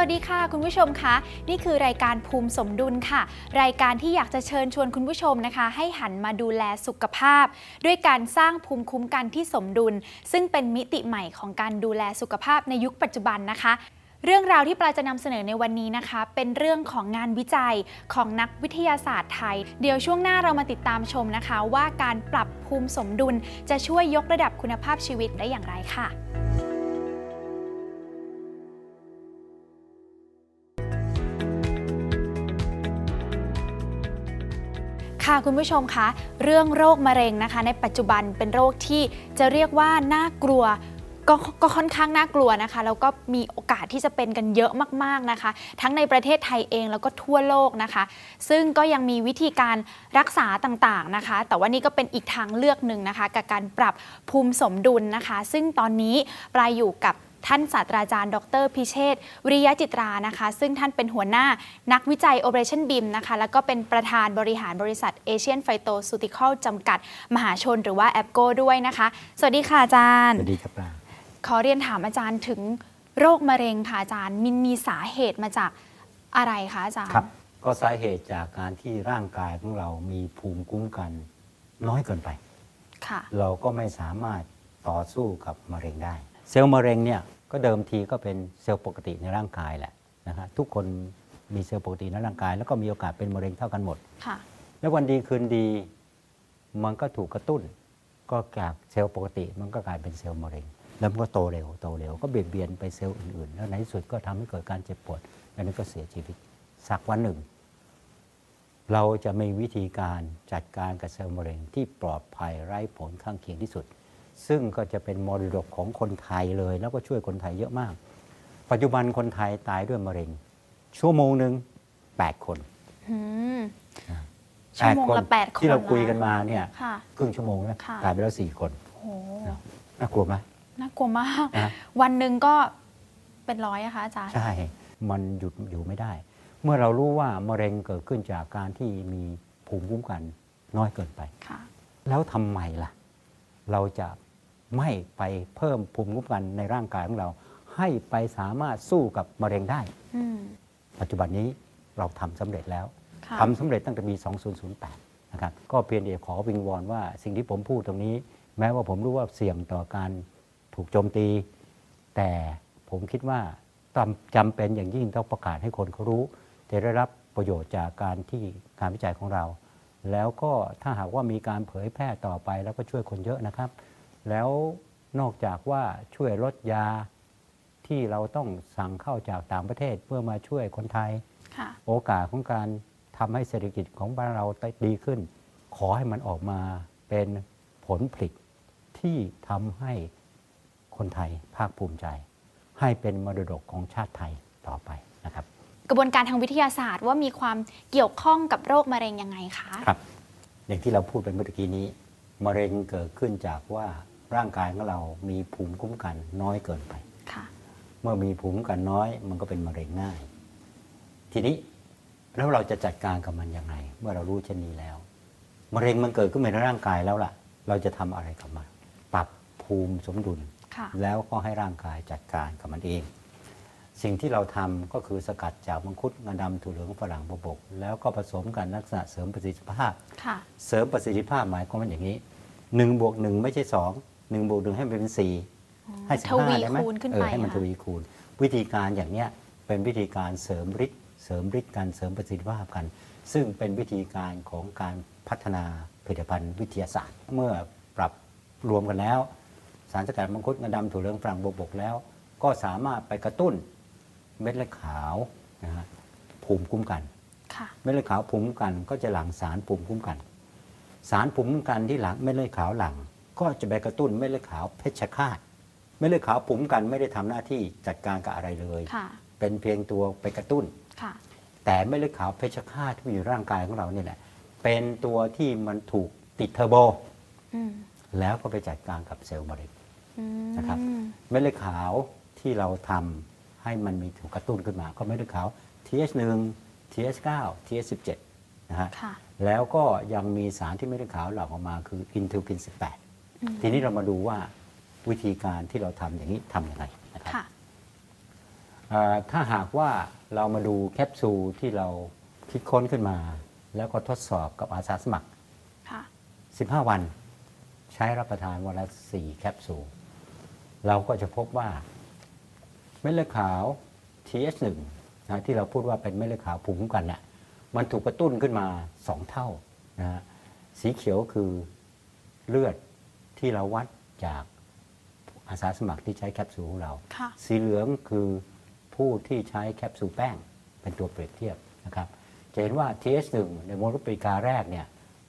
วัสดีค่ะ คุณผู้ชมคะนี่คือรายการภูมิสมดุลค่ะ รายการที่อยากจะเชิญชวนคุณผู้ชมนะคะ ให้หันมาดูแลสุขภาพ ด้วยการสร้างภูมิคุ้มกันที่สมดุล ซึ่งเป็นมิติใหม่ของการดูแลสุขภาพในยุคปัจจุบันนะคะเรื่องราวที่ปลาจะนำเสนอในวันนี้นะคะ เป็นเรื่องของงานวิจัยของนักวิทยาศาสตร์ไทย เดี๋ยวช่วงหน้าเรามาติดตามชมนะคะ ว่าการปรับภูมิสมดุลจะช่วยยกระดับคุณภาพชีวิตได้อย่างไรค่ะ ค่ะคุณผู้ชมคะเรื่องโรคมะเร็งนะคะ ในปัจจุบันเป็นโรคที่จะเรียกว่าน่ากลัวก็ก็ค่อนข้างน่ากลัวนะคะแล้วก็มีโอกาสที่จะเป็นกันเยอะมากๆนะคะ ทั้งในประเทศไทยเองแล้วก็ทั่วโลกนะคะ ซึ่งก็ยังมีวิธีการรักษาต่างๆนะคะ แต่ว่านี่ก็เป็นอีกทางเลือกหนึ่งนะคะ กับการปรับภูมิสมดุลนะคะ ซึ่งตอนนี้ปลายอยู่กับ ท่านศาสตราจารย์ ดรพิเชษฐ์วิริยะจิตรานะคะ ซึ่งท่านเป็นหัวหน้านักวิจัย Operation BIM นะคะ แล้วก็เป็นประธานบริหารบริษัท Asian Phytoceutical จำกัด มหาชนหรือว่า a p g o ด้วยนะคะ สวัสดีค่ะอาจารย์ สวัสดีครับปลาขอเรียนถามอาจารย์ถึงโรคมะเร็งค่ะอาจารย์มินมีสาเหตุมาจากอะไรคะอาจารย์ ครับ ก็สาเหตุจากการที่ร่างกายของเรามีภูมิคุ้มกัน น้อยเกินไป ค่ะ เราก็ไม่สามารถต่อสู้กับมะเร็งได้ เซลล์มะเร็งเนี่ย ก็เดิมทีก็เป็นเซลล์ปกติในร่างกายแหละนะฮะทุกคนมีเซลล์ปกติในร่างกาย แล้วก็มีโอกาสเป็นมะเร็งเท่ากันหมด ค่ะ แล้ววันดีคืนดีมันก็ถูกกระตุ้น ก็จากเซลล์ปกติมันก็กลายเป็นเซลล์มะเร็ง แล้วมันก็โตเร็วโตเร็วก็เบียดเบียนไปเซลล์อื่นๆ แล้วในที่สุดก็ทำให้เกิดการเจ็บปวดแล้วนั้นก็เสียชีวิตสักวันหนึ่ง เราจะมีวิธีการจัดการกับเซลล์มะเร็งที่ปลอดภัยไร้ผลข้างเคียงที่สุด ซึ่งก็จะเป็นมรดกของคนไทยเลย แล้วก็ช่วยคนไทยเยอะมาก ปัจจุบันคนไทยตายด้วยมะเร็ง ชั่วโมงหนึ่ง8 คนอืมชั่วโมงละแปดคนที่เราเหรอคุยกันมาเนี่ยค่ะครึ่งชั่วโมงนะค่ะตายไปแล้วสี่คนโอ้โหน่ากลัวไหมน่ากลัวมากนะวันหนึ่งก็เป็นร้อยอะคะอาจารย์ใช่ มันหยุดอยู่ไม่ได้ เมื่อเรารู้ว่ามะเร็งเกิดขึ้นจากการที่มีภูมิคุ้มกันน้อยเกินไปค่ะแล้วทำไมล่ะ เราจะ ไม่ไปเพิ่มภูมิคุ้มกันในร่างกายของเรา ให้ไปสามารถสู้กับมะเร็งได้ อืมปัจจุบันนี้เราทำสำเร็จแล้ว ค่ะ ทำสำเร็จตั้งแต่ปี 2008 นะครับ ก็เพียงแต่ขอวิงวอนว่าสิ่งที่ผมพูดตรงนี้ แม้ว่าผมรู้ว่าเสี่ยงต่อการถูกโจมตี แต่ผมคิดว่าจำจำเป็นอย่างยิ่งต้องประกาศให้คนเขารู้จะได้รับประโยชน์จากการที่การวิจัยของเรา แล้วก็ถ้าหากว่ามีการเผยแพร่ต่อไปแล้วก็ช่วยคนเยอะนะครับ แล้วนอกจากว่าช่วยลดยาที่เราต้องสั่งเข้าจากต่างประเทศเพื่อมาช่วยคนไทยค่ะโอกาสของการทำให้เศรษฐกิจของบ้านเราดีขึ้น ขอให้มันออกมาเป็นผลผลิตที่ทำให้คนไทยภาคภูมิใจ ให้เป็นมรดกของชาติไทยต่อไปนะครับ กระบวนการทางวิทยาศาสตร์ว่ามีความเกี่ยวข้องกับโรคมะเร็งยังไงคะ ครับ อย่างที่เราพูดไปเมื่อกี้นี้ มะเร็งเกิดขึ้นจากว่า ร่างกายของเรามีภูมิคุ้มกันน้อยเกินไปค่ะเมื่อมีภูมิคุ้มกันน้อยมันก็เป็นมะเร็งง่าย ทีนี้แล้วเราจะจัดการกับมันยังไง เมื่อเรารู้เช่นนี้แล้ว มะเร็งมันเกิดขึ้นในร่างกายแล้วล่ะ เราจะทำอะไรกับมัน ปรับภูมิสมดุลค่ะแล้วก็ให้ร่างกายจัดการกับมันเอง สิ่งที่เราทำก็คือสกัดจากมังคุดงาดำถั่วเหลืองฝรั่งบวบก แล้วก็ผสมกันลักษณะเสริมประสิทธิภาพค่ะเสริมประสิทธิภาพหมายความว่าอย่างนี้หนึ่งบวกหนึ่งไม่ใช่สอง หนึ่งบวกหนึ่งให้มันเป็นสี่ให้สิบทวีห้าได้ไหมคูณขึ้นเอไปอให้มันค่ะทวีคูณ วิธีการอย่างเนี้ยเป็นวิธีการเสริมฤทธิ์เสริมฤทธิ์กันเสริมประสิทธิภาพกัน ซึ่งเป็นวิธีการของการพัฒนาผลิตภัณฑ์วิทยาศาสตร์ เมื่อปรับรวมกันแล้ว สารสกัดมังคุดงาดำถั่วเหลืองฝรั่งบวบกแล้ว ก็สามารถไปกระตุ้นเม็ดเลือดขาวนะฮะภูมิคุ้มกันค่ะเม็ดเลือดขาวภูมิคุ้มกันก็จะหลั่งสารภูมิคุ้มกัน สารภูมิคุ้มกันที่หลังเม็ดเลือดขาวหลั่ง ก็จะไปกระตุ้นเม็ดเลือดขาวเพชฌฆาตเม็ดเลือดขาวภูมิคุ้มกันไม่ได้ทำหน้าที่จัดการกับอะไรเลย ค่ะ เป็นเพียงตัวไปกระตุ้น ค่ะ แต่เม็ดเลือดขาวเพชฌฆาตที่มีอยู่ในร่างกายของเราเนี่ยแหละเป็นตัวที่มันถูกติดเทอร์โบ อืมแล้วก็ไปจัดการกับเซลล์มะเร็ง อืมนะครับ เม็ดเลือดขาวที่เราทำให้มันมีถูกกระตุ้นขึ้นมา ก็เม็ดเลือดขาว TH1 TH9 TH17 นะฮะ ค่ะ แล้วก็ยังมีสารที่เม็ดเลือดขาวหลั่งออกมาคืออินเทอร์กิน 18 ทีนี้เรามาดูว่าวิธีการที่เราทำอย่างนี้ทำยังไงนะครับค่ะเอ่อถ้าหากว่าเรามาดูแคปซูลที่เราคิดค้นขึ้นมา แล้วก็ทดสอบกับอาสาสมัครค่ะ15 วันใช้รับประทานวันละ 4 แคปซูล เราก็จะพบว่าเม็ดเลือดขาว TH1 นะที่เราพูดว่าเป็นเม็ดเลือดขาวภูมิคุ้มกันน่ะมันถูกกระตุ้นขึ้นมา 2 เท่านะฮะสีเขียวคือเลือด ที่เราวัดจากอาสาสมัครที่ใช้แคปซูลของเรา ค่ะ สีเหลืองคือผู้ที่ใช้แคปซูลแป้งเป็นตัวเปรียบเทียบนะครับ จะเห็นว่า TH1 ในโมเลกุลกาแรกเนี่ย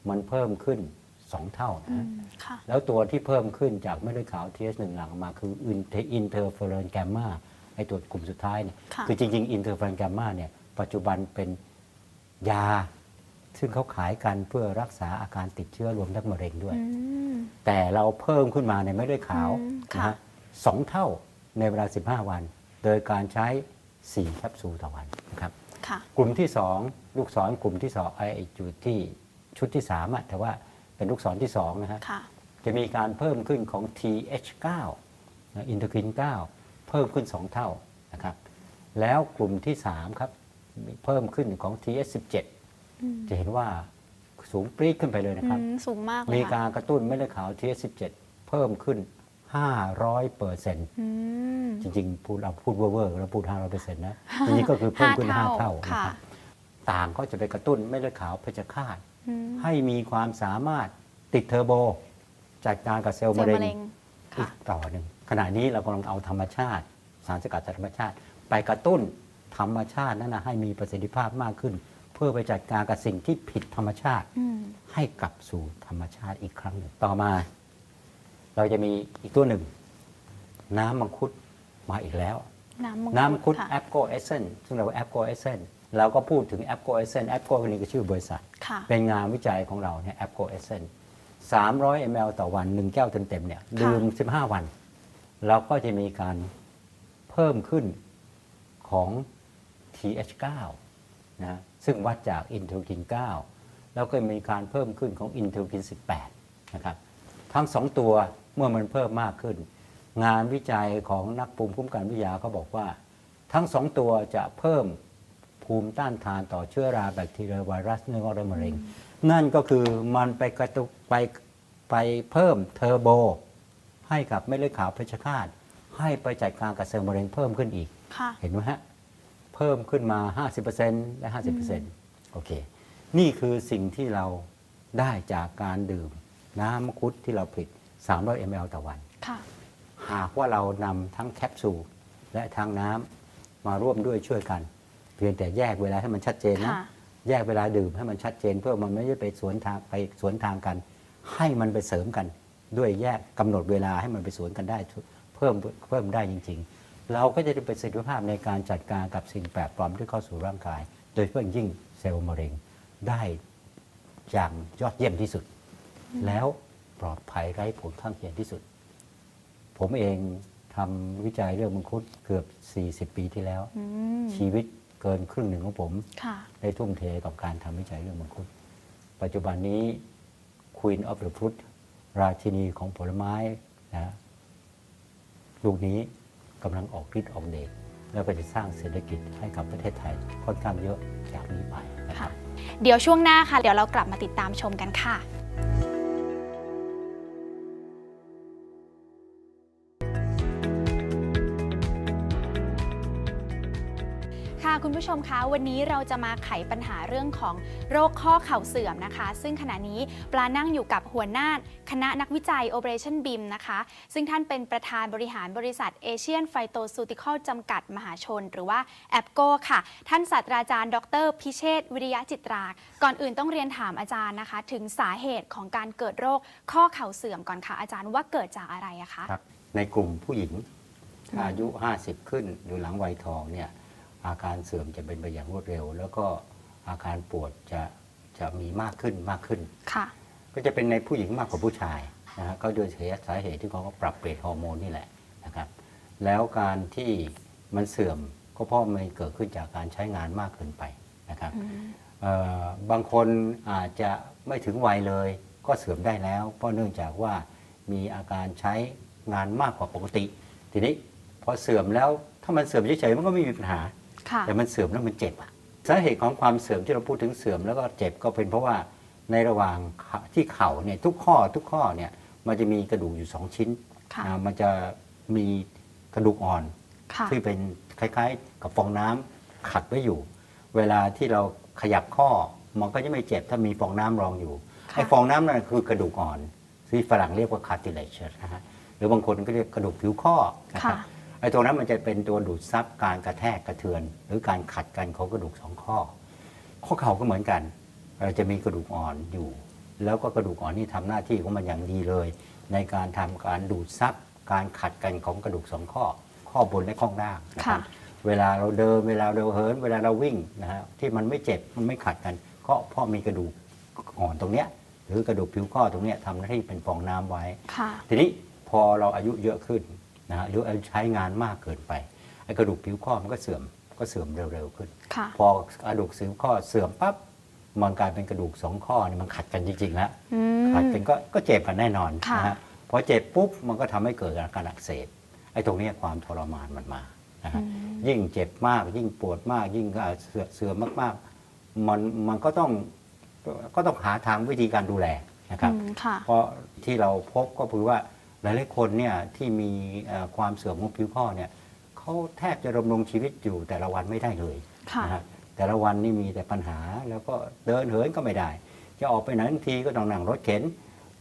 มันเพิ่มขึ้น 2 เท่าอืนะมค่ะ แล้วตัวที่เพิ่มขึ้นจากเม็ดเลือดขาว TH1 หลังออกมาคืออินเทอร์เฟอเรนแกมมาไอตัวกลุ่มสุดท้ายเนี่ยค่ะคือจริงๆอินเทอร์เฟอเรนแกมมาเนี่ยปัจจุบันเป็นยา ซึ่งเขาขายกันเพื่อรักษาอาการติดเชื้อรวมทั้งมะเร็งด้วยอืมแต่เราเพิ่มขึ้นมาในเม็ดเลือดขาวอืมนะค่ะฮะสองเท่าในเวลา 15 วัน โดยการใช้ 4 แคปซูลต่อวันนะครับค่ะกลุ่มที่ 2 ลูกศรกลุ่มที่2ไอ้จุดที่ชุดที่3อะแต่ว่าเป็นลูกศรที่2นะฮะค่ะจะมีการเพิ่มขึ้นของ TH9 นะอินเทอร์คิน 9 เพิ่มขึ้น 2 เท่านะครับแล้วกลุ่มที่ 3 ครับมีเพิ่มขึ้นของ TH17 อืม จะเห็นว่าสูงปรี๊ดขึ้นไปเลยนะครับอืมสูงมากเลยมีค่ะการกระตุ้นเม็ดเลือดขาว TH17 เพิ่มขึ้น 500เปอร์เซ็นต์อืมจริงๆ พูดเราพูดเวอร์ๆเราพูด 500เปอร์เซ็นต์นะจริงๆก็คือเพิ่มขึ้นห้า5เท่าเท่านะค่ะครับต่างก็จะไปกระตุ้นเม็ดเลือดขาวเพชฌฆาตอืมให้มีความสามารถติดเทอร์โบ จัดการกับเซลล์เซลมะล์เร็มะงเร็งอีค่ะกต่อหนึ่งขณะนี้เรากำลังเอาธรรมชาติ สารสกัดจากธรรมชาติ ไปกระตุ้นธรรมชาตินั้นนะให้มีประสิทธิภาพมากขึ้นเพื่อไปจัดการกับสิ่งที่ผิดธรรมชาติอืมให้กลับสู่ธรรมชาติอีกครั้งหนึ่งต่อมา เราจะมีอีกตัวหนึ่ง น้ำมังคุดมาอีกแล้ว น้ำมังน้ำมังคุดค่ะแอปโกเอเซนซึ่งเราแอปโกเอเซนเราก็พูดถึงแอปโกเอเซนแอปโกนี่ก็ชื่อบริษัทค่ะเป็นงานวิจัยของเราเนี่ยแอปโกเอเซน300 ml ต่อวัน1แก้วเต็มๆเนี่ยดื่ม15วัน เราก็จะมีการเพิ่มขึ้นของ TH9 นะซึ่งวัดจากอินเทอร์กิน 9 แล้วก็มีการเพิ่มขึ้นของอินเทอร์กิน 18 นะครับ ทั้งสองตัวเมื่อมันเพิ่มมากขึ้น งานวิจัยของนักภูมิคุ้มกันวิทยาก็บอกว่า ทั้งสองตัวจะเพิ่มภูมิต้านทานต่อเชื้อราแบคทีเรียไวรัสเนื้องอกและมะเร็ง นั่นก็คือมันไปกระตุกไปไปเพิ่มเทอร์โบ ให้กับเม็ดเลือดขาวเพชฌฆาตให้ไปจัดการกับเซลล์มะเร็งเพิ่มขึ้นอีกค่ะเห็นไหมฮะ เพิ่มขึ้นมา 50%และ 50%โอเค นี่คือสิ่งที่เราได้จากการดื่ม น้ำมังคุดที่เราผลิต 300 ml ต่อวัน ค่ะ หากว่าเรานำทั้งแคปซูลและทั้งน้ำมาร่วมด้วยช่วยกัน เพียงแต่แยกเวลาให้มันชัดเจนนะ ค่ะ แยกเวลาดื่มให้มันชัดเจน เพื่อมันไม่ได้ไปสวนทางไปสวนทางกัน ให้มันไปเสริมกัน ด้วยแยกกำหนดเวลาให้มันไปสวนกันได้ เพิ่มเพิ่มได้จริงๆ เราก็จะได้ประสิทธิภาพในการจัดการกับสิ่งแปลกปลอมที่เข้าสู่ร่างกาย โดยเฉพาะอย่างยิ่งเซลล์มะเร็งได้อย่างยอดเยี่ยมที่สุด แล้วปลอดภัยไร้ผลข้างเคียงที่สุด ผมเองทำวิจัยเรื่องมังคุดเกือบ 40 ปีที่แล้วอืมชีวิตเกินครึ่งหนึ่งของผมค่ะได้ทุ่มเทกับการทำวิจัยเรื่องมังคุดปัจจุบันนี้ Queen of the Fruit ราชินีของผลไม้นะลูกนี้ กำลังออกฤทธิ์ออกเดชแล้วก็จะสร้างเศรษฐกิจให้กับประเทศไทยค่อนข้างเยอะจากนี้ไปนะครับเดี๋ยวช่วงหน้าค่ะ เดี๋ยวเรากลับมาติดตามชมกันค่ะ ผู้ชมคะวันนี้เราจะมาไขปัญหาเรื่องของโรคข้อเข่าเสื่อมนะคะ ซึ่งขณะนี้ปลานั่งอยู่กับหัวหน้าคณะนักวิจัย Operation BIM นะคะ ซึ่งท่านเป็นประธานบริหารบริษัท Asian Phytoceutical จำกัดมหาชน หรือว่าแอปโกค่ะ ท่านศาสตราจารย์ ดร พิเชษวิริยะจิตรา ก่อนอื่นต้องเรียนถามอาจารย์นะคะ ถึงสาเหตุของการเกิดโรคข้อเข่าเสื่อมก่อนค่ะอาจารย์ว่าเกิดจากอะไรอะคะ ครับในกลุ่มผู้หญิงอายุ 50 ขึ้นหรือหลังวัยทองเนี่ย อาการเสื่อมจะเป็นไปอย่างรวดเร็ว แล้วก็อาการปวดจะจะมีมากขึ้นมากขึ้น ค่ะ ก็จะเป็นในผู้หญิงมากกว่าผู้ชายนะฮะก็โดยสาเหตุที่เขาก็ปรับเปลี่ยนฮอร์โมนนี่แหละนะครับ แล้วการที่มันเสื่อมก็เพราะมันเกิดขึ้นจากการใช้งานมากเกินไปนะครับเอ่อบางคนอาจจะไม่ถึงวัยเลย ก็เสื่อมได้แล้ว เพราะเนื่องจากว่ามีอาการใช้งานมากกว่าปกติ ทีนี้พอเสื่อมแล้วถ้ามันเสื่อมเฉยๆมันก็ไม่มีปัญหาค่ะ แต่มันเสื่อมแล้วมันเจ็บอะสาเหตุของความเสื่อมที่เราพูดถึงเสื่อมแล้วก็เจ็บก็เป็นเพราะว่าในระหว่างขาที่เข่าเนี่ยทุกข้อทุกข้อเนี่ยมันจะมีกระดูกอยู่สองชิ้นค่ะอ่ามันจะมีกระดูกอ่อนค่ะที่เป็นคล้ายๆ กับฟองน้ำขัดไว้อยู่ เวลาที่เราขยับข้อมันก็จะไม่เจ็บถ้ามีฟองน้ำรองอยู่ค่ะไอ้ฟองน้ำนั่นคือกระดูกอ่อนที่ฝรั่งเรียกว่า cartilage นะฮะหรือบางคนก็เรียกกระดูกผิวข้อนะครับค่ะ ไอ้ตรงนั้นมันจะเป็นตัวดูดซับการกระแทกกระเทือน หรือการขัดกันของกระดูกสองข้อ ข้อเข่าก็เหมือนกันเราจะมีกระดูกอ่อนอยู่ แล้วก็กระดูกอ่อนนี่ทำหน้าที่ของมันอย่างดีเลย ในการทำการดูดซับการขัดกันของกระดูกสองข้อ ข้อบนและข้อล่างนะครับค่ะเวลาเราเดินเวลาเราเหิน เวลาเราวิ่งนะฮะที่มันไม่เจ็บมันไม่ขัดกัน ก็เพราะมีกระดูกอ่อนตรงเนี้ยหรือกระดูกผิวข้อตรงเนี้ยทำหน้าที่เป็นฟองน้ำไว้ค่ะทีนี้พอเราอายุเยอะขึ้น นะฮะหรือใช้งานมากเกินไปไอ้กระดูกผิวข้อมันก็เสื่อมก็เสื่อมเร็วๆขึ้นค่ะพอกระดูกผิวข้อเสื่อมปั๊บมันกลายเป็นกระดูกสองข้อนี่มันขัดกันจริงๆแล้วอืมขัดกันก็ก็เจ็บกันแน่นอนค่ะนะฮะพอเจ็บปุ๊บมันก็ทำให้เกิดอาการอักเสบไอ้ตรงเนี้ยความทรมานมันมานะฮะยิ่งเจ็บมากยิ่งปวดมาก ยิ่งเอ่อเสื่อเสื่อมมากๆมันมันก็ต้องก็ต้องหาทางวิธีการดูแลนะครับอืมค่ะเพราะที่เราพบก็คือว่า หลายๆคนเนี่ยที่มีเอ่อความเสื่อมของผิวข้อเนี่ยเขาแทบจะดำรงชีวิตอยู่แต่ละวันไม่ได้เลยค่ะนะฮะแต่ละวันนี่มีแต่ปัญหาแล้วก็เดินเหินก็ไม่ได้ จะออกไปไหนทันทีก็ต้องนั่งรถเข็น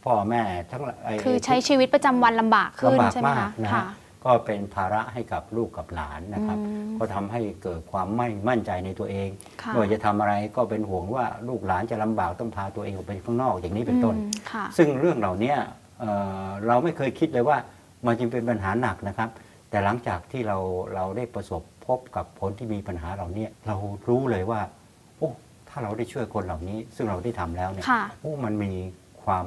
พ่อแม่ทั้งหลายไคือใช้ชีวิตประจำวันลำบากขึ้นลำบากใช่ไหมมาคะกนะค่ะฮะก็เป็นภาระให้กับลูกกับหลานนะครับอืมก็ทำให้เกิดความไม่มั่นใจในตัวเองค่ะไม่ว่าจะทำอะไรก็เป็นห่วงว่าลูกหลานจะลำบากต้องพาตัวเองออกไปข้างนอกอย่างนี้เป็นต้นอืมค่ะซึ่งเรื่องเหล่านี้ เอ่อเราไม่เคยคิดเลยว่ามันจึงเป็นปัญหาหนักนะครับ แต่หลังจากที่เราเราได้ประสบพบกับคนที่มีปัญหาเหล่านี้เรารู้เลยว่า โอ้ถ้าเราได้ช่วยคนเหล่านี้ ซึ่งเราได้ทำแล้วเนี่ย ค่ะ โอ้มันมีความ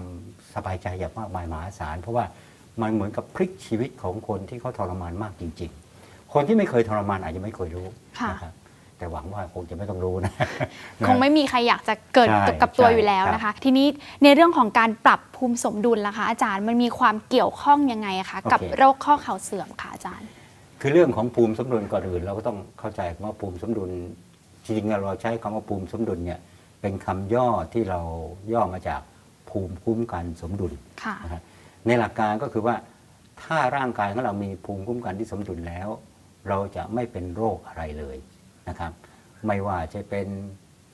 สบายใจอย่างมากมายมหาศาล เพราะว่ามันเหมือนกับพลิกชีวิตของคนที่เขาทรมานมากจริง ๆ คนที่ไม่เคยทรมานอาจจะไม่เคยรู้ค่ะ นะครับ แต่หวังว่าคงจะไม่ต้องรู้นะ คงไม่มีใครอยากจะเกิดใช่กับตัวใช่อยู่แล้วนะคะ ทีนี้ในเรื่องของการปรับภูมิสมดุลล่ะคะ อาจารย์มันมีความเกี่ยวข้องยังไงอะคะ กับโอเค โรคข้อเข่าเสื่อมค่ะอาจารย์ คือเรื่องของภูมิสมดุลก่อนอื่นเราก็ต้องเข้าใจว่าภูมิสมดุลจริงๆเราใช้คำว่าภูมิสมดุลเนี่ยเป็นคำย่อที่เราย่อมาจากภูมิคุ้มกันสมดุลค่ะ นะครับในหลักการก็คือว่าถ้าร่างกายของเรามีภูมิคุ้มกันที่สมดุลแล้ว เราจะไม่เป็นโรคอะไรเลย นะครับ ไม่ว่าจะเป็น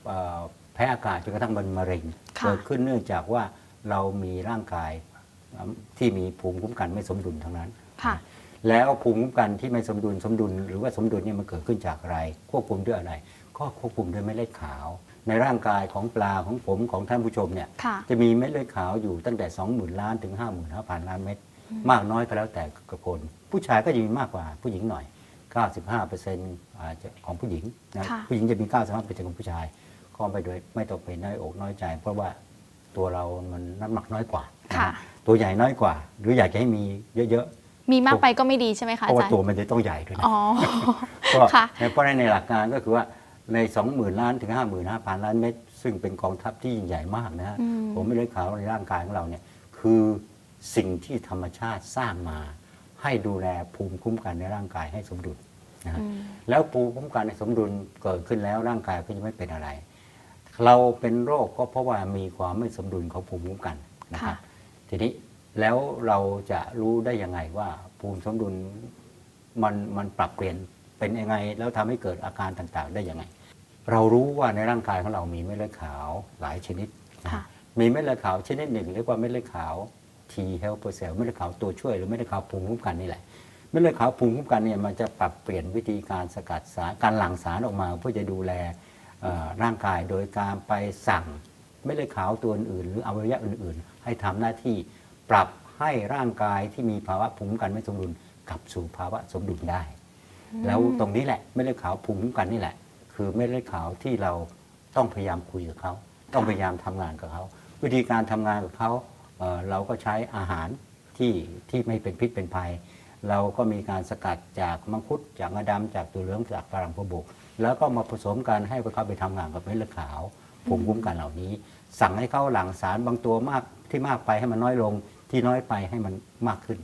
เอ่อแพ้อากาศจนกระทั่งเป็นมะเร็งค่ะ เกิดขึ้นเนื่องจากว่าเรามีร่างกายที่มีภูมิคุ้มกันไม่สมดุลทั้งนั้น ค่ะ แล้วภูมิคุ้มกันที่ไม่สมดุลสมดุล หรือว่าสมดุลเนี่ยมันเกิดขึ้นจากอะไร ควบคุมด้วยอะไร ก็ควบคุมด้วยเม็ดเลือดขาว ในร่างกายของปลาของผมของท่านผู้ชมเนี่ย ค่ะ จะมีเม็ดเลือดขาวอยู่ตั้งแต่ 20,000 ล้านถึง 55,000 ล้านเม็ดมากน้อยก็แล้วแต่กระคน ผู้ชายก็จะมีมากกว่าผู้หญิงหน่อย 95%อาจจะของผู้หญิงนะค่ะ ผู้หญิงจะมี 95%ของผู้ชาย ก็ไปโดยไม่ต้องเป็นน้อยอกน้อยใจ เพราะว่าตัวเรามันน้ำหนักน้อยกว่านะค่ะตัวใหญ่น้อยกว่า หรืออยากจะให้มีเยอะๆมีมากไปก็ไม่ดีใช่ไหมคะเพอาราะจาว่ารย์ ตัวมันจะต้องใหญ่ด้วยนะ อ๋อ ก็ค่ะ เพราะฉะนั้นในหลักการก็คือว่าใน 20,000 ล้านถึง 55,000 ล้านเม็ดซึ่งเป็นกองทัพที่ยิ่งใหญ่มากนะฮะอืม ผมไม่เลือดขาวในร่างกายของเราเนี่ยคือสิ่งที่ธรรมชาติสร้างมา ให้ดูแลภูมิคุ้มกันในร่างกายให้สมดุลนะฮะอืมแล้วภูมิคุ้มกันในสมดุลเกิดขึ้นแล้วร่างกายก็จะไม่เป็นอะไร เราเป็นโรคก็เพราะว่ามีความไม่สมดุลของภูมิคุ้มกันนะครับค่ะทีนี้แล้วเราจะรู้ได้ยังไงว่าภูมิสมดุลมันมันปรับเปลี่ยนเป็นยังไง แล้วทำให้เกิดอาการต่างๆ ได้ยังไง เรารู้ว่าในร่างกายของเรามีเม็ดเลือดขาวหลายชนิดนะค่ะมีเม็ดเลือดขาวชนิดหนึ่งเรียกว่าเม็ดเลือดขาว T helper cell เม็ดเลือดขาวตัวช่วยหรือเม็ดเลือดขาวภูมิคุ้มกันนี่แหละเม็ดเลือดขาวภูมิคุ้มกันเนี่ยมันจะปรับเปลี่ยนวิธีการสกัดสารการหลั่งสารออกมา เพื่อจะดูแลเอ่อร่างกายโดยการไปสั่งเม็ดเลือดขาวตัวอื่นๆหรืออวัยวะอื่น ๆ ให้ทำหน้าที่ปรับให้ร่างกายที่มีภาวะภูมิคุ้มกันไม่สมดุลกลับสู่ภาวะสมดุลได้ แล้วตรงนี้แหละเม็ดเลือดขาวภูมิคุ้มกันนี่แหละ คือเม็ดเลือดขาวที่เราต้องพยายามคุยกับเขา ต้องพยายามทำงานกับเขา วิธีการทำงานกับเขา เอ่อเราก็ใช้อาหารที่ที่ไม่เป็นพิษเป็นภัย เราก็มีการสกัดจากมังคุดจากงาดำจากตัวเหลืองจากฝรั่งพวบุก แล้วก็มาผสมกันให้เขาไปทำงานกับเม็ดเลือดขาวภูมิคุ้มกันเหล่านี้ สั่งให้เขาหลั่งสารบางตัวมากที่มากไปให้มันน้อยลงที่น้อยไปให้มันมากขึ้น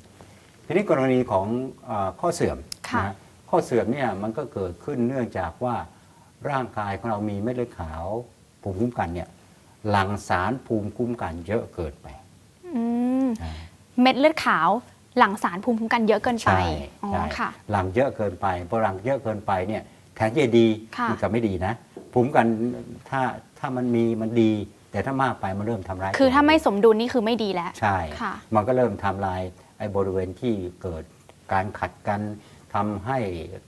ทีนี้กรณีของเออข้อเสื่อมค่ะนะฮะข้อเสื่อมเนี่ยมันก็เกิดขึ้นเนื่องจากว่าร่างกายของเรามีเม็ดเลือดขาวภูมิคุ้มกันเนี่ยหลั่งสารภูมิคุ้มกันเยอะเกินไปอืมอ่า เม็ดเลือดขาวหลั่งสารภูมิคุ้มกันเยอะเกินไปใช่อ๋อใช่ค่ะ หลังเยอะเกินไปพอหลังเยอะเกินไปเนี่ยแทนที่จะดีค่ะ มันก็ไม่ดีนะภูมิคุ้มกันถ้าถ้ามันมีมันดี แต่ถ้ามากไปมันเริ่มทำร้ายคือตัวถ้าไม่เองสมดุลนี่คือไม่ดีแล้ว ใช่ ค่ะ มันก็เริ่มทำลายไอ้บริเวณที่เกิดการขัดกันทำให้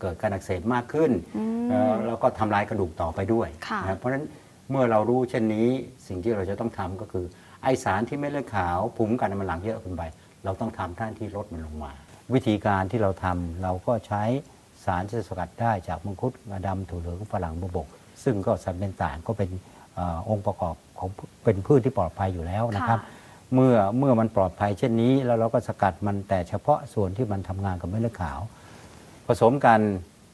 เกิดการอักเสบมากขึ้นอืม เอ่อแล้วก็ทำลายกระดูกต่อไปด้วยค่ะ นะเพราะฉะนั้นเมื่อเรารู้เช่นนี้สิ่งที่เราจะต้องทำก็คือ ไอสารที่ไม่เลือดขาวภูมิคุ้มกันมันหลังเยอะเกินไป เราต้องทำท่านที่ลดมันลงมา วิธีการที่เราทำเราก็ใช้สารที่สกัดได้จากมังคุดงาดำถั่วเหลืองฝรั่งบวบก ซึ่งก็สันเป็นต่างก็เป็นเออองค์ประกอบของเป็นพืชที่ปลอดภัยอยู่แล้วนะครับ เมื่อเมื่อมันปลอดภัยเช่นนี้ แล้วเราก็สกัดมันแต่เฉพาะส่วนที่มันทำงานกับเม็ดเลือดขาว ผสมกัน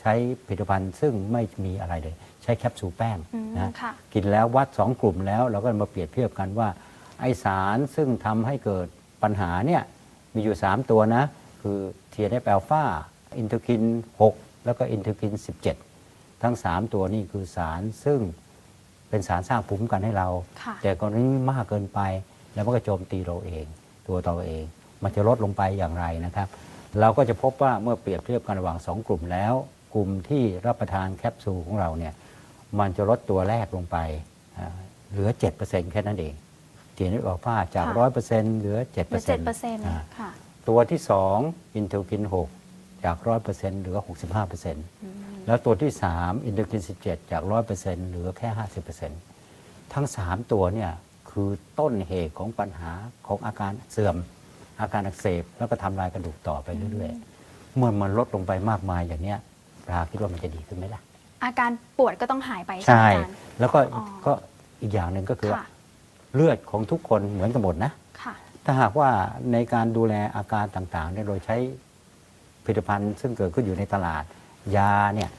ใช้ผลิตภัณฑ์ซึ่งไม่มีอะไรเลย ใช้แคปซูลแป้งอืมนะค่ะ กินแล้ววัด 2 กลุ่มแล้ว เราก็มาเปรียบเทียบกันว่า ไอสารซึ่งทำให้เกิดปัญหาเนี่ยมีอยู่ 3 ตัวนะ คือ TNF อ l p h a อินเทอร์คิน 6 แล้วก็อินเทอร์คิน 17 ทั้ง 3 ตัวนี่คือสารซึ่งเป็นสารสร้างภูมิคุ้มกันให้เรา ค่ะ แต่กรณีนี้มากเกินไปแล้วมันก็โจมตีเราเอง ตัวเราเอง มันจะลดลงไปอย่างไรนะครับ เราก็จะพบว่าเมื่อเปรียบเทียบกันระหว่าง 2 กลุ่มแล้ว กลุ่มที่รับประทานแคปซูลของเราเนี่ยมันจะลดตัวแรกลงไปอ่าเหลือ 7%แค่นั้นเองทีนี้บอกว่าจากค่ะ100%เหลือ 7%เหลือเจ็ดเปอร์เซ็นต์อ่าค่ะตัวที่ 2 อินเทอร์กิน 6 จาก 100%เหลือ 65%แล้วตัวที่ 3 อินเทอร์กิน 17 จาก 100%เหลือแค่ 50%ทั้ง 3 ตัวเนี่ยคือต้นเหตุของปัญหาของอาการเสื่อม อาการอักเสบแล้วก็ทำลายกระดูกต่อไปเรื่อยๆเมื่อมันลดลงไปมากมายอย่างเนี้ย ปลาคิดว่ามันจะดีขึ้นไหมล่ะ อาการปวดก็ต้องหายไปใช่ไหมอาจารย์ แล้วก็อ๋อ ก็อีกอย่างหนึ่งก็คือว่าค่ะเลือดของทุกคนเหมือนกันหมดนะ ค่ะ ถ้าหากว่าในการดูแลอาการต่างๆเนี่ยโดยใช้ผลิตภัณฑ์ ซึ่งเกิดขึ้นอยู่ในตลาด ยาเนี่ย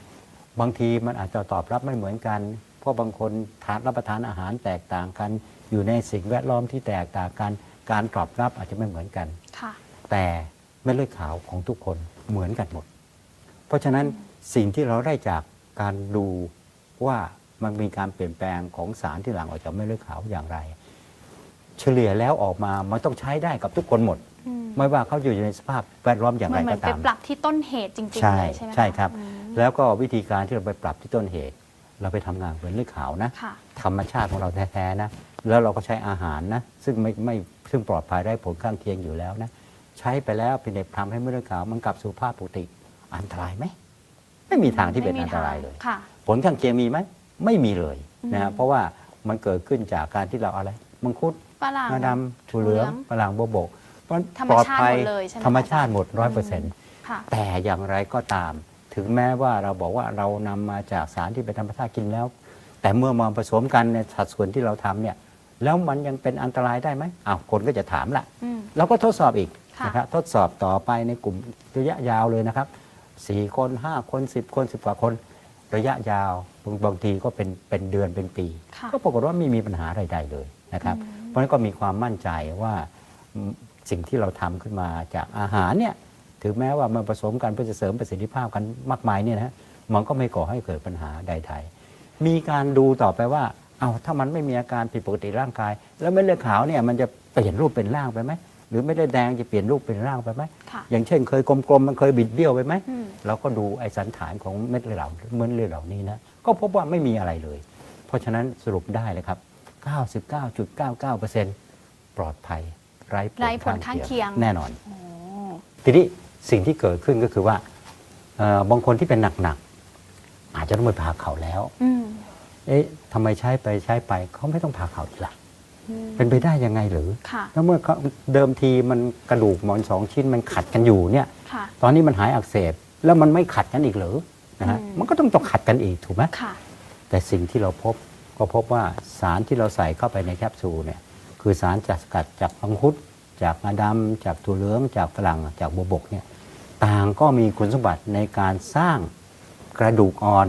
บางทีมันอาจจะตอบรับไม่เหมือนกัน เพราะบางคนทานรับประทานอาหารแตกต่างกัน อยู่ในสิ่งแวดล้อมที่แตกต่างกัน การตอบรับอาจจะไม่เหมือนกัน ค่ะ แต่เม็ดเลือดขาวของทุกคนเหมือนกันหมด เพราะฉะนั้น สิ่งที่เราได้จากการดูว่ามันมีการเปลี่ยนแปลงของสารที่หลั่งออกจากเม็ดเลือดขาวอย่างไร เฉลี่ยแล้วออกมามันต้องใช้ได้กับทุกคนหมดอืมไม่ว่าเขาอยู่ในสภาพแวดล้อมอย่างมัไรนเหมืก็อนไปตามปรับที่ต้นเหตุจริงๆใช่เลยใช่ไหมะใช่ครับอืมแล้วก็วิธีการที่เราไปปรับที่ต้นเหตุ เราไปทำงานเป็นเลือดขาวนะค่ะธรรมชาติของเราแท้ๆนะ แล้วเราก็ใช้อาหารนะ ซึ่งไม่ไม่ซึ่งปลอดภัยได้ผลข้างเคียงอยู่แล้วนะ ใช้ไปแล้วเป็นเด็กทำให้เม็ดเลือดขาวมันกลับสู่ภาพปกติอันตรายไหม ไม่มีทางที่เป็นไม่มีอันตรายเลย ค่ะ ผลข้างเคียงมีไหมไม่มีเลยนะอืฮะมเพราะว่ามันเกิดขึ้นจากการที่เราอะไร มังคุดฝรั่ง งาดำถั่วเหลืองถั่วเหลืองฝรั่งบวบกเพราะธรรมปลอดชาติภัยหมดเลยใช่ไหมธรรมชาติอาจารย์หมดร้อยเปอร์เซ็นต์ ค่ะ แต่อย่างไรก็ตาม ถึงแม้ว่าเราบอกว่าเรานำมาจากสารที่เป็นธรรมชาติกินแล้ว แต่เมื่อมาผสมกันในสัดส่วนที่เราทำเนี่ย แล้วมันยังเป็นอันตรายได้ไหมอ้าวคนก็จะถามละอืม เราก็ทดสอบอีกค่ะ นะครับทดสอบต่อไปในกลุ่มระยะยาวเลยนะครับ สี่คนห้าคนสิบคนสิบกว่าคน ระยะยาวบางบางทีก็เป็นเป็นเดือนเป็นปีค่ะก็ปรากฏว่าไม่มีปัญหาใดๆเลยนะครับอืมเพราะฉะนั้นก็มีความมั่นใจว่าอืมสิ่งที่เราทำขึ้นมาจากอาหารเนี่ยถึงแม้ว่ามันผสมกันเพื่อจะเสริมประสิทธิภาพกันมากมายเนี่ยนะฮะมันก็ไม่ก่อให้เกิดปัญหาใด ๆ มีการดูต่อไปว่าเอาถ้ามันไม่มีอาการผิดปกติร่างกาย แล้วเม็ดเลือดขาวเนี่ยมันจะเปลี่ยนรูปเป็นร่างไปไหม หรือไม่ได้แดงจะเปลี่ยนรูปเป็นร่างไปไหมค่ะ อย่างเช่นเคยกลมๆมันเคยบิดเบี้ยวไปไหมอืม เราก็ดูไอ้สันฐานของเม็ดเลือดเหล่าเม็ดเลือดเหล่านี้นะก็พบว่าไม่มีอะไรเลย เพราะฉะนั้นสรุปได้เลยครับ 99.99%ปลอดภัยไร้ไร้ผลข้างเคียง แน่นอน โอ้ ทีนี้สิ่งที่เกิดขึ้นก็คือว่าเอ่อบางคนที่เป็นหนักๆอาจจะต้องไปผ่าเข่าแล้ว อืม เอ๊ะทำไมใช้ไปใช้ไปเขาไม่ต้องผ่าเข่าอีกล่ะอืม เป็นไปได้ยังไงหรือค่ะแล้วเมื่อเขาเดิมทีมันกระดูกหมอนสองชิ้นมันขัดกันอยู่เนี่ยค่ะตอนนี้มันหายอักเสบแล้วมันไม่ขัดกันอีกเหรือนะฮะอืมมันก็ต้องต้องขัดกันอีกถูกไหมค่ะแต่สิ่งที่เราพบก็พบว่าสารที่เราใส่เข้าไปในแคปซูลเนี่ยคือสารจากสกัดจากมังคุดจากงาดำจากถั่วเหลืองจากฝรั่งจากบัวบกเนี่ยต่างก็มีคุณสมบัติในการสร้างกระดูกอ่อน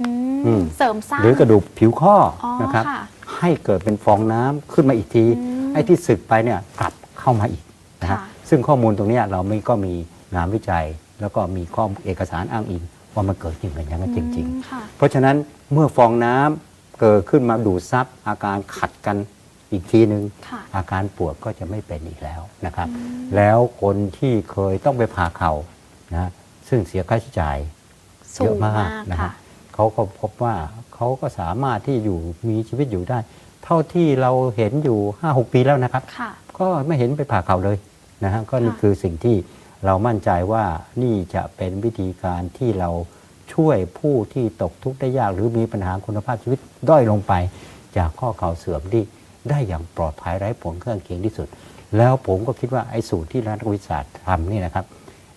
อือืมมเสริมสร้างหรือกระดูกผิวข้อออนะครับค่ะ ให้เกิดเป็นฟองน้ำขึ้นมาอีกทีอืมไอ้ที่สึกไปเนี่ยกลับเข้ามาอีกนะฮะค่ะซึ่งข้อมูลตรงเนี้ยเราไม่ก็มีงานวิจัย แล้วก็มีข้อเอกสารอ้างอิงว่ามันเกิดจริงกันอย่างนั้นจริงอืมค่ะๆเพราะฉะนั้นเมื่อฟองน้ำเกิดขึ้นมาดูดซับอาการขัดกันอีกทีหนึ่งค่ะอาการปวดก็จะไม่เป็นอีกแล้วนะครับ แล้วคนที่เคยต้องไปผ่าเข่านะซึ่งเสียค่าใช้จ่ายสูเยอะงมามากกนะค่ะฮะเขาก็พบว่า เขาก็สามารถที่อยู่มีชีวิตอยู่ได้ เท่าที่เราเห็นอยู่ 5-6 ปีแล้วนะครับค่ะก็ไม่เห็นไปผ่าเข่าเลยนะฮะก็นี่ค่ะคือสิ่งที่เรามั่นใจว่านี่จะเป็นวิธีการที่เราช่วยผู้ที่ตกทุกข์ได้ยาก หรือมีปัญหาคุณภาพชีวิตด้อยลงไป จากข้อเข่าเสื่อมที่ได้อย่างปลอดภัยไร้ผลข้างเคียงที่สุด แล้วผมก็คิดว่าไอ้สูตรที่นักวิทยาศาสตร์ทำนี่นะครับ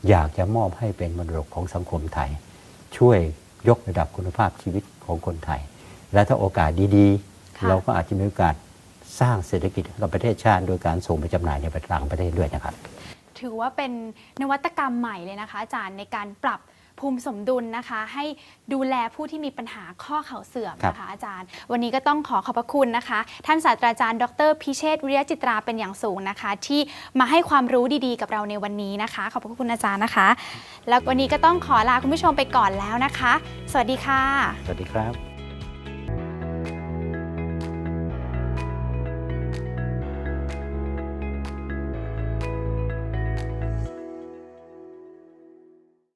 อยากจะมอบให้เป็นมรดกของสังคมไทย ช่วย ยกระดับคุณภาพชีวิตของคนไทย และถ้าโอกาสดีค่ะๆเราก็อาจจะมีโอกาสสร้างเศรษฐกิจให้กับประเทศชาติ โดยการส่งไปจำหน่ายในต่างประเทศด้วยนะครับ ถือว่าเป็นนวัตกรรมใหม่เลยนะคะ อาจารย์ในการปรับ ภูมิสมดุลนะคะ ให้ดูแลผู้ที่มีปัญหาข้อเข่าเสื่อมนะคะอาจารย์ วันนี้ก็ต้องขอขอบพระคุณนะคะ ท่านศาสตราจารย์ดรพิเชษฐ์วิริยจิตราเป็นอย่างสูงนะคะ ที่มาให้ความรู้ดีๆ กับเราในวันนี้นะคะ ขอบพระคุณอาจารย์นะคะ แล้ววันนี้ก็ต้องขอลาคุณผู้ชมไปก่อนแล้วนะคะ สวัสดีค่ะ สวัสดีครับ